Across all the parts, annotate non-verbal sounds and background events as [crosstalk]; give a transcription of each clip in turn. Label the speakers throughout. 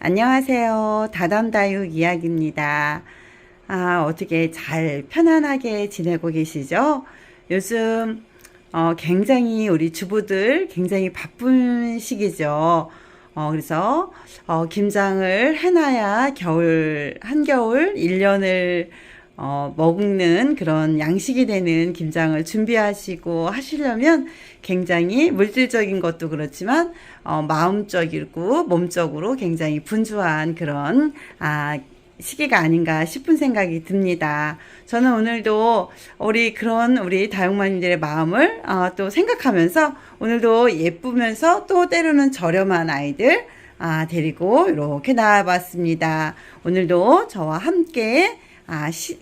Speaker 1: 안녕하세요. 다담다육 이야기입니다. 아, 어떻게 잘 편안하게 지내고 계시죠? 요즘 어, 굉장히 우리 주부들 굉장히 바쁜 시기죠. 어, 그래서 어, 김장을 해놔야 겨울, 한겨울 1년을 어, 먹는 그런 양식이 되는 김장을 준비하시고 하시려면 굉장히 물질적인 것도 그렇지만 어, 마음적이고 몸적으로 굉장히 분주한 그런 아, 시기가 아닌가 싶은 생각이 듭니다. 저는 오늘도 우리 그런 우리 다육마님들의 마음을 어, 또 생각하면서 오늘도 예쁘면서 또 때로는 저렴한 아이들 아, 데리고 이렇게 나와봤습니다. 오늘도 저와 함께 아, 시,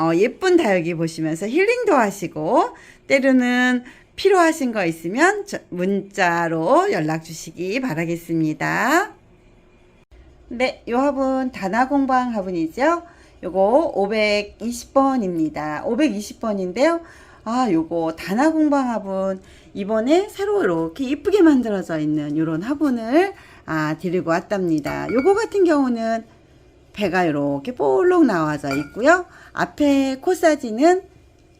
Speaker 1: 어, 예쁜 다육이 보시면서 힐링도 하시고 때로는 필요하신 거 있으면 저- 문자로 연락 주시기 바라겠습니다. 네, 요 화분 다나공방 화분이죠. 요거 520번입니다. 520번인데요. 아, 요거 다나공방 화분 이번에 새로 이렇게 이쁘게 만들어져 있는 요런 화분을 아, 드리고 왔답니다. 요거 같은 경우는 배가 이렇게 볼록 나와져 있고요. 앞에 코사지는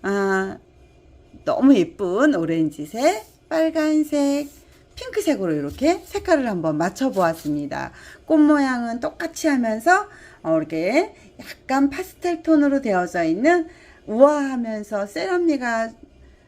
Speaker 1: 아, 너무 예쁜 오렌지색, 빨간색, 핑크색으로 이렇게 색깔을 한번 맞춰 보았습니다. 꽃 모양은 똑같이 하면서 어, 이렇게 약간 파스텔 톤으로 되어져 있는 우아하면서 세련미가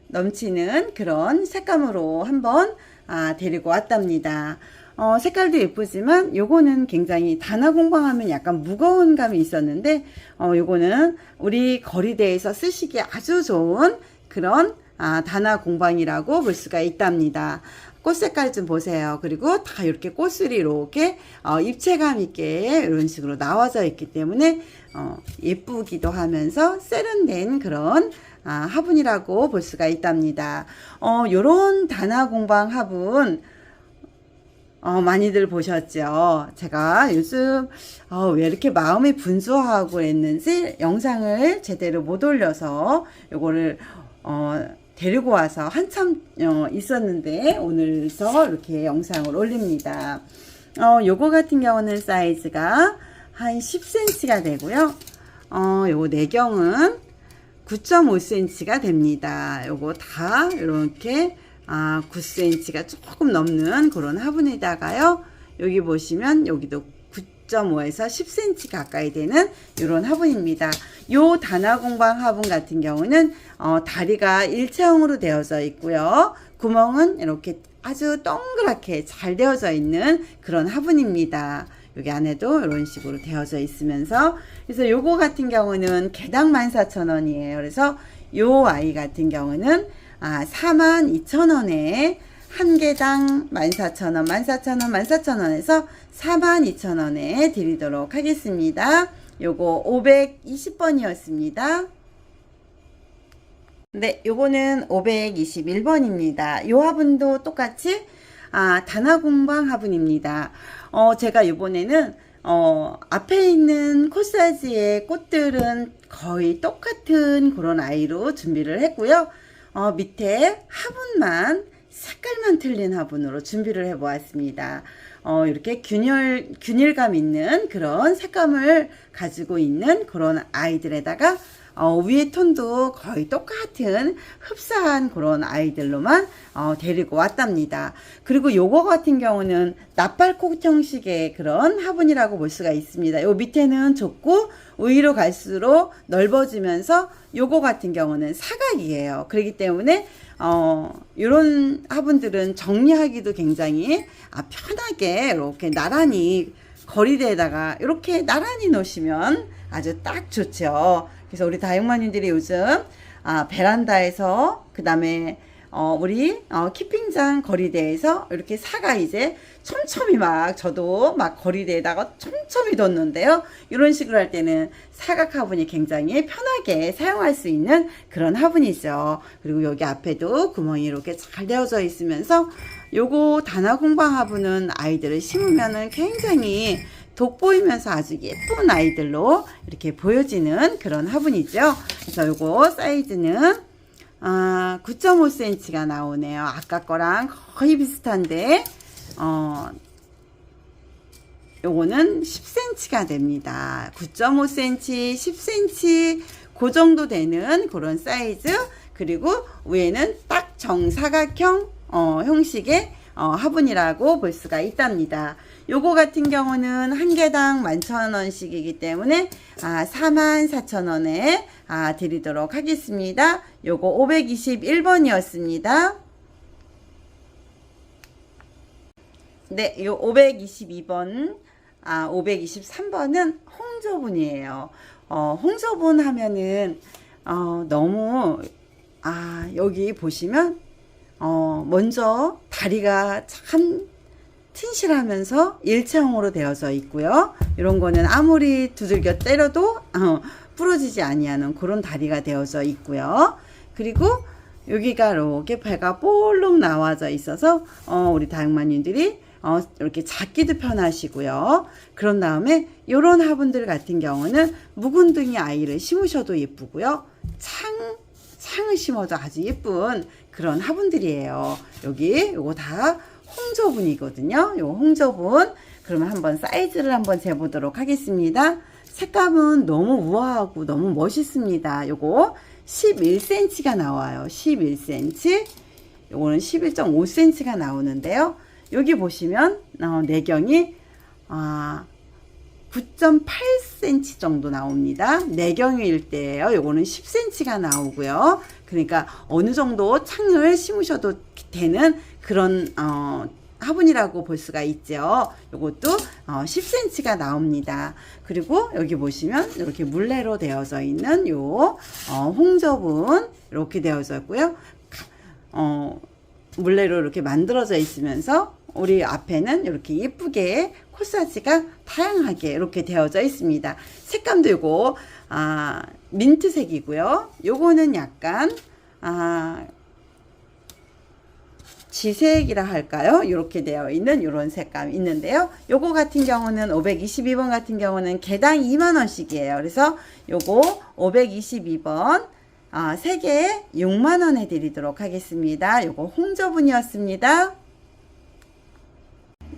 Speaker 1: 넘치는 그런 색감으로 한번 아, 데리고 왔답니다. 어, 색깔도 예쁘지만 요거는 굉장히 단화 공방하면 약간 무거운 감이 있었는데 어, 요거는 우리 거리대에서 쓰시기에 아주 좋은 그런 아, 단화 공방이라고 볼 수가 있답니다. 꽃 색깔 좀 보세요. 그리고 다 이렇게 꽃술이 이렇게 어, 입체감 있게 이런 식으로 나와져 있기 때문에 어, 예쁘기도 하면서 세련된 그런 아, 화분이라고 볼 수가 있답니다. 어, 요런 단화 공방 화분 어, 많이들 보셨죠? 제가 요즘, 어, 왜 이렇게 마음이 분주하고 했는지 영상을 제대로 못 올려서 요거를, 어, 데리고 와서 한참, 어, 있었는데, 오늘서 이렇게 영상을 올립니다. 어, 요거 같은 경우는 사이즈가 한 10cm가 되고요. 어, 요거 내경은 9.5cm가 됩니다. 요거 다 이렇게 아, 9cm가 조금 넘는 그런 화분에다가요. 여기 보시면 여기도 9.5에서 10cm 가까이 되는 이런 화분입니다. 요 단화공방 화분 같은 경우는 어, 다리가 일체형으로 되어져 있고요. 구멍은 이렇게 아주 동그랗게 잘 되어져 있는 그런 화분입니다. 여기 안에도 이런 식으로 되어져 있으면서 그래서 요거 같은 경우는 개당 14,000원이에요. 그래서 요 아이 같은 경우는 아, 42,000원에 한 개당 14,000원, 14,000원, 14,000원에서 42,000원에 드리도록 하겠습니다. 요거 520번이었습니다. 네, 요거는 521번입니다. 요 화분도 똑같이 아, 단화 공방 화분입니다. 어, 제가 요번에는 어, 앞에 있는 코사지의 꽃들은 거의 똑같은 그런 아이로 준비를 했고요. 어, 밑에 화분만 색깔만 틀린 화분으로 준비를 해 보았습니다. 어, 이렇게 균열, 균일감 있는 그런 색감을 가지고 있는 그런 아이들에다가 어, 위에 톤도 거의 똑같은 흡사한 그런 아이들로만 어, 데리고 왔답니다. 그리고 요거 같은 경우는 납발꽃 형식의 그런 화분이라고 볼 수가 있습니다. 요 밑에는 좁고 위로 갈수록 넓어지면서 요거 같은 경우는 사각이에요. 그렇기 때문에 어, 요런 화분들은 정리하기도 굉장히 아, 편하게 이렇게 나란히 거리대에다가 이렇게 나란히 놓으시면 아주 딱 좋죠. 그래서 우리 다육마님들이 요즘 아, 베란다에서 그 다음에 어, 우리 어, 키핑장 거리대에서 이렇게 사가 이제 촘촘히 막 저도 막 거리대에다가 촘촘히 뒀는데요. 이런 식으로 할 때는 사각 화분이 굉장히 편하게 사용할 수 있는 그런 화분이죠. 그리고 여기 앞에도 구멍이 이렇게 잘 되어져 있으면서 요거 단화 공방 화분은 아이들을 심으면은 굉장히 돋보이면서 아주 예쁜 아이들로 이렇게 보여지는 그런 화분이죠. 그래서 요거 사이즈는 아, 9.5cm가 나오네요. 아까 거랑 거의 비슷한데 어, 요거는 10cm가 됩니다. 9.5cm, 10cm 그 정도 되는 그런 사이즈 그리고 위에는 딱 정사각형 어, 형식의 어, 화분이라고 볼 수가 있답니다. 요거 같은 경우는 한 개당 11,000원씩이기 때문에 아, 44,000원에 아, 드리도록 하겠습니다. 요거 521번이었습니다. 네, 요 522번, 아, 523번은 홍조분이에요. 어, 홍조분 하면은, 어, 너무, 아, 여기 보시면, 어, 먼저 다리가 참 튼실하면서 일체형으로 되어져 있고요. 이런 거는 아무리 두들겨 때려도, 어, 부러지지 아니하는 그런 다리가 되어져 있고요. 그리고 여기가 이렇게 배가 볼록 나와져 있어서 어, 우리 다육마님들이 어, 이렇게 잡기도 편하시고요. 그런 다음에 이런 화분들 같은 경우는 묵은둥이 아이를 심으셔도 예쁘고요. 창 창을 심어도 아주 예쁜 그런 화분들이에요. 여기 요거 다 홍조분이거든요. 요 홍조분 그러면 한번 사이즈를 한번 재보도록 하겠습니다. 색감은 너무 우아하고 너무 멋있습니다. 요거 11cm가 나와요. 11cm. 요거는 11.5cm가 나오는데요. 여기 보시면 어, 내경이 아, 9.8cm 정도 나옵니다. 내경일 때예요. 요거는 10cm가 나오고요. 그러니까 어느 정도 창을 심으셔도 되는 그런 어, 화분이라고 볼 수가 있죠. 요것도 어, 10cm가 나옵니다. 그리고 여기 보시면 이렇게 물레로 되어져 있는 요 어, 홍접은 이렇게 되어져 있고요. 어, 물레로 이렇게 만들어져 있으면서 우리 앞에는 이렇게 예쁘게 코사지가 다양하게 이렇게 되어져 있습니다. 색감도 요거 아, 민트색이고요. 요거는 약간 아, 지색이라 할까요? 이렇게 되어 있는 이런 색감이 있는데요. 요거 같은 경우는 522번 같은 경우는 개당 2만원씩이에요. 그래서 요거 522번 아, 3개에 6만원에 드리도록 하겠습니다. 요거 홍저분이었습니다.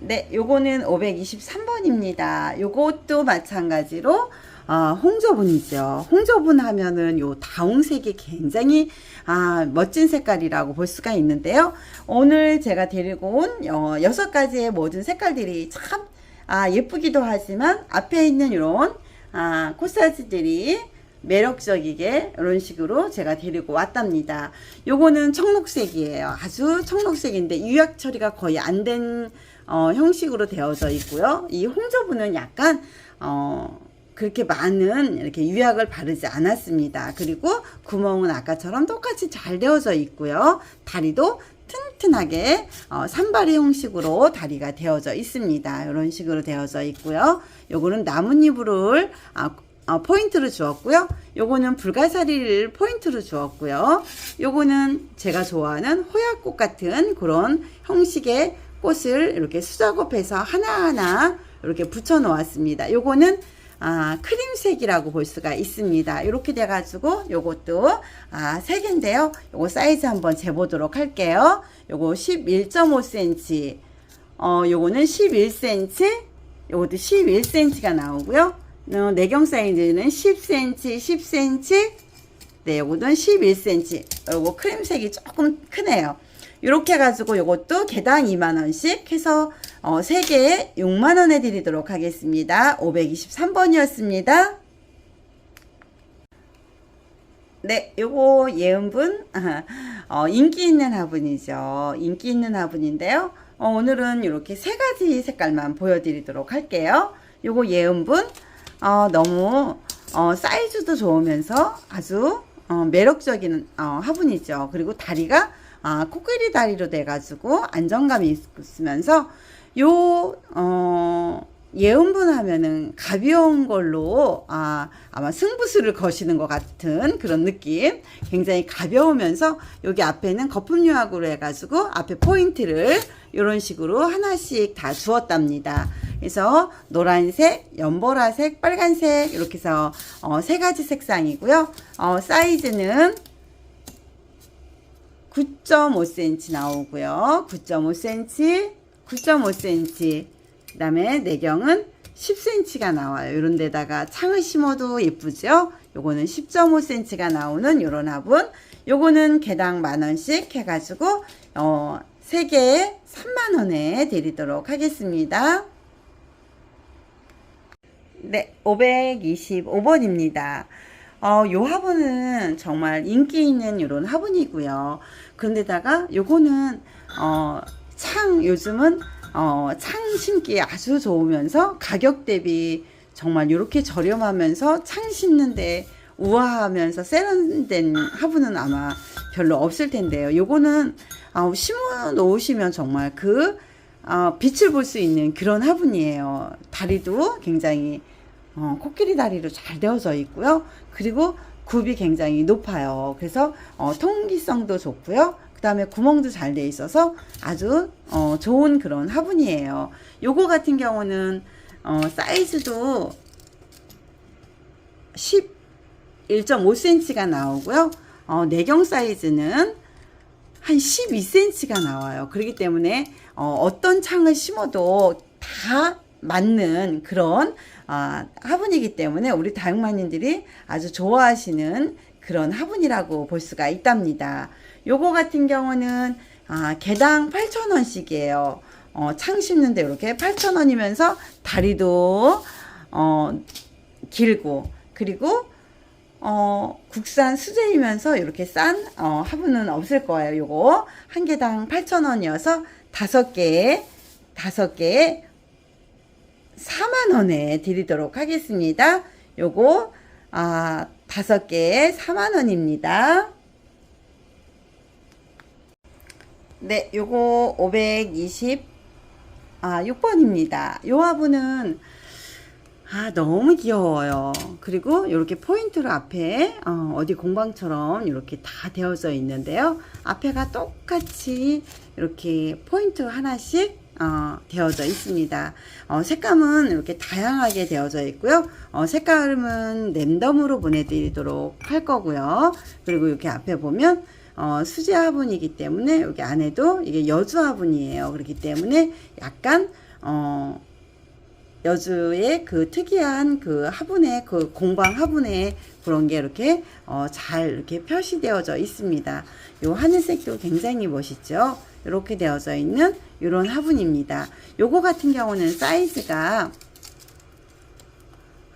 Speaker 1: 네, 요거는 523번입니다. 요것도 마찬가지로 아, 홍조분이죠. 홍조분 하면은 요 다홍색이 굉장히 아, 멋진 색깔이라고 볼 수가 있는데요. 오늘 제가 데리고 온 어, 여섯 가지의 모든 색깔들이 참 아, 예쁘기도 하지만 앞에 있는 이런 아, 코사지들이 매력적이게 이런 식으로 제가 데리고 왔답니다. 요거는 청록색이에요. 아주 청록색인데 유약 처리가 거의 안된 어, 형식으로 되어져 있고요. 이 홍조분은 약간 어, 그렇게 많은 이렇게 유약을 바르지 않았습니다. 그리고 구멍은 아까처럼 똑같이 잘 되어져 있고요. 다리도 튼튼하게 어, 산발이 형식으로 다리가 되어져 있습니다. 이런 식으로 되어져 있고요. 요거는 나뭇잎을 아, 어, 포인트로 주었고요. 요거는 불가사리를 포인트로 주었고요. 요거는 제가 좋아하는 호야꽃 같은 그런 형식의 꽃을 이렇게 수작업해서 하나하나 이렇게 붙여 놓았습니다. 요거는 아, 크림색이라고 볼 수가 있습니다. 이렇게 돼가지고 요것도 아, 3개인데요. 요거 사이즈 한번 재보도록 할게요. 요거 11.5cm 어, 요거는 11cm 요것도 11cm가 나오고요. 어, 내경 사이즈는 10cm, 10cm 네, 요거는 11cm 요거 크림색이 조금 크네요. 이렇게 해가지고 요것도 개당 2만원씩 해서 어, 3개에 6만원에 드리도록 하겠습니다. 523번이었습니다. 네, 요거 예은분 [laughs] 어, 인기 있는 화분이죠. 인기 있는 화분인데요. 어, 오늘은 이렇게 세 가지 색깔만 보여드리도록 할게요. 요거 예은분 어, 너무 어, 사이즈도 좋으면서 아주 어, 매력적인 어, 화분이죠. 그리고 다리가 아, 코끼리 다리로 돼가지고 안정감이 있으면서 요, 어, 예은분 하면은 가벼운 걸로 아, 아마 승부수를 거시는 것 같은 그런 느낌. 굉장히 가벼우면서 여기 앞에는 거품 유학으로 해가지고 앞에 포인트를 이런 식으로 하나씩 다 주었답니다. 그래서 노란색, 연보라색, 빨간색 이렇게 해서 어, 세 가지 색상이고요. 어, 사이즈는 9.5cm 나오고요. 9.5cm, 9.5cm. 그 다음에 내경은 10cm가 나와요. 이런 데다가 창을 심어도 예쁘죠? 요거는 10.5cm가 나오는 요런 화분. 요거는 개당 만원씩 해가지고, 어, 3개에 3만원에 드리도록 하겠습니다. 네, 525번입니다. 어, 요 화분은 정말 인기 있는 요런 화분이고요. 그런데다가 요거는, 어, 창, 요즘은, 어, 창 심기에 아주 좋으면서 가격 대비 정말 요렇게 저렴하면서 창 심는데 우아하면서 세련된 화분은 아마 별로 없을 텐데요. 요거는, 어, 심어 놓으시면 정말 그, 어, 빛을 볼 수 있는 그런 화분이에요. 다리도 굉장히 어, 코끼리 다리로 잘 되어져 있고요. 그리고 굽이 굉장히 높아요. 그래서 어, 통기성도 좋고요. 그 다음에 구멍도 잘 돼 있어서 아주 어, 좋은 그런 화분이에요. 요거 같은 경우는 어, 사이즈도 11.5cm가 나오고요. 어, 내경 사이즈는 한 12cm가 나와요. 그렇기 때문에 어, 떤 창을 심어도 다 맞는 그런 아, 화분이기 때문에 우리 다육마님들이 아주 좋아하시는 그런 화분이라고 볼 수가 있답니다. 요거 같은 경우는 아, 개당 8,000원씩이에요. 어, 창 심는데 이렇게 8,000원이면서 다리도 어, 길고 그리고 어, 국산 수제이면서 이렇게 싼 어, 화분은 없을 거예요. 요거 한 개당 8,000원이어서 다섯 개에 다섯 개에 4만 원에 드리도록 하겠습니다. 요거 아, 다섯 개에 4만 원입니다. 네, 요거 520 아, 6번입니다. 요 화분은 아, 너무 귀여워요. 그리고 이렇게 포인트로 앞에 어, 디 공방처럼 이렇게 다 되어져 있는데요. 앞에가 똑같이 이렇게 포인트 하나씩 어, 되어져 있습니다. 어, 색감은 이렇게 다양하게 되어져 있고요. 어, 색감은 랜덤으로 보내드리도록 할 거고요. 그리고 이렇게 앞에 보면 어, 수제 화분이기 때문에 여기 안에도 이게 여주 화분이에요. 그렇기 때문에 약간 어, 여주의 그 특이한 그 화분의 그 공방 화분의 그런 게 이렇게 어, 잘 이렇게 표시되어져 있습니다. 요 하늘색도 굉장히 멋있죠. 이렇게 되어져 있는 이런 화분입니다. 요거 같은 경우는 사이즈가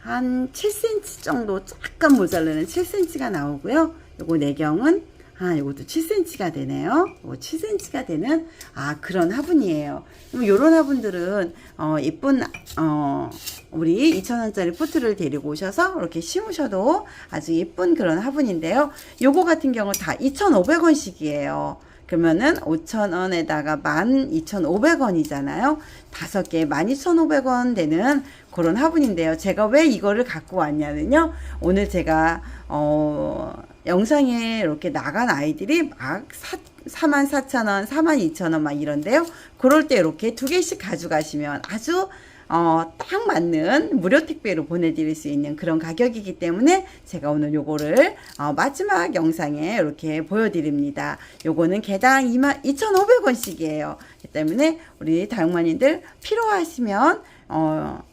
Speaker 1: 한 7cm 정도 약간 모자르는 7cm가 나오고요. 요거 내경은 아, 이것도 7cm가 되네요. 요 7cm가 되는 아 그런 화분이에요. 그럼 요런 화분들은 어 예쁜 어 우리 2,000원짜리 포트를 데리고 오셔서 이렇게 심으셔도 아주 예쁜 그런 화분인데요. 요거 같은 경우 다 2,500원씩이에요. 그러면은 5,000원에다가 12,500원이잖아요. 다섯 개 12,500원 되는 그런 화분인데요. 제가 왜 이거를 갖고 왔냐면요. 오늘 제가 어 영상에 이렇게 나간 아이들이 막 44,000원, 42,000원 막 이런데요. 그럴 때 이렇게 두 개씩 가져가시면 아주 어, 딱 맞는 무료 택배로 보내드릴 수 있는 그런 가격이기 때문에 제가 오늘 요거를 어, 마지막 영상에 이렇게 보여드립니다. 요거는 개당 2만 2,500원씩이에요. 그 때문에 우리 다육마님들 필요하시면 어,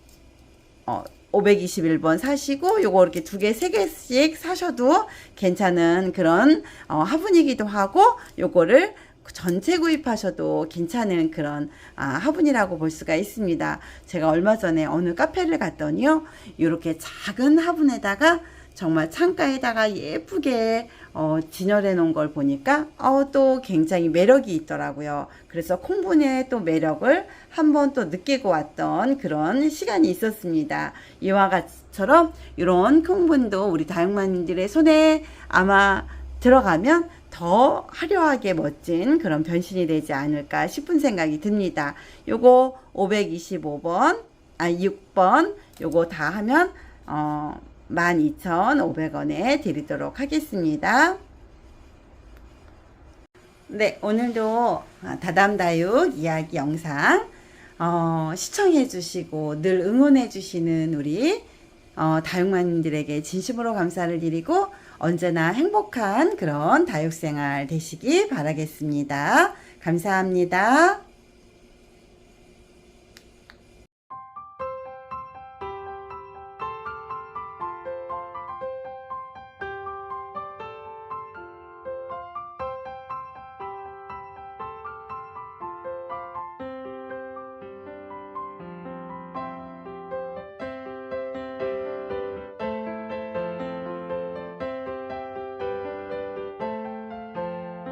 Speaker 1: 어, 521번 사시고 요거 이렇게 두 개, 세 개씩 사셔도 괜찮은 그런 어, 화분이기도 하고 요거를 전체 구입하셔도 괜찮은 그런 아, 화분이라고 볼 수가 있습니다. 제가 얼마 전에 어느 카페를 갔더니요. 이렇게 작은 화분에다가 정말 창가에다가 예쁘게 어, 진열해 놓은 걸 보니까 어, 또 굉장히 매력이 있더라고요. 그래서 콩분의 또 매력을 한번 또 느끼고 왔던 그런 시간이 있었습니다. 이와 같이처럼 이런 콩분도 우리 다육마님들의 손에 아마 들어가면 더 화려하게 멋진 그런 변신이 되지 않을까 싶은 생각이 듭니다. 요거 525번 아 6번 요거 다 하면 어 12,500원에 드리도록 하겠습니다. 네, 오늘도 아, 다담다육 이야기 영상 어, 시청해 주시고 늘 응원해 주시는 우리 어, 다육마님들에게 진심으로 감사를 드리고 언제나 행복한 그런 다육생활 되시기 바라겠습니다. 감사합니다.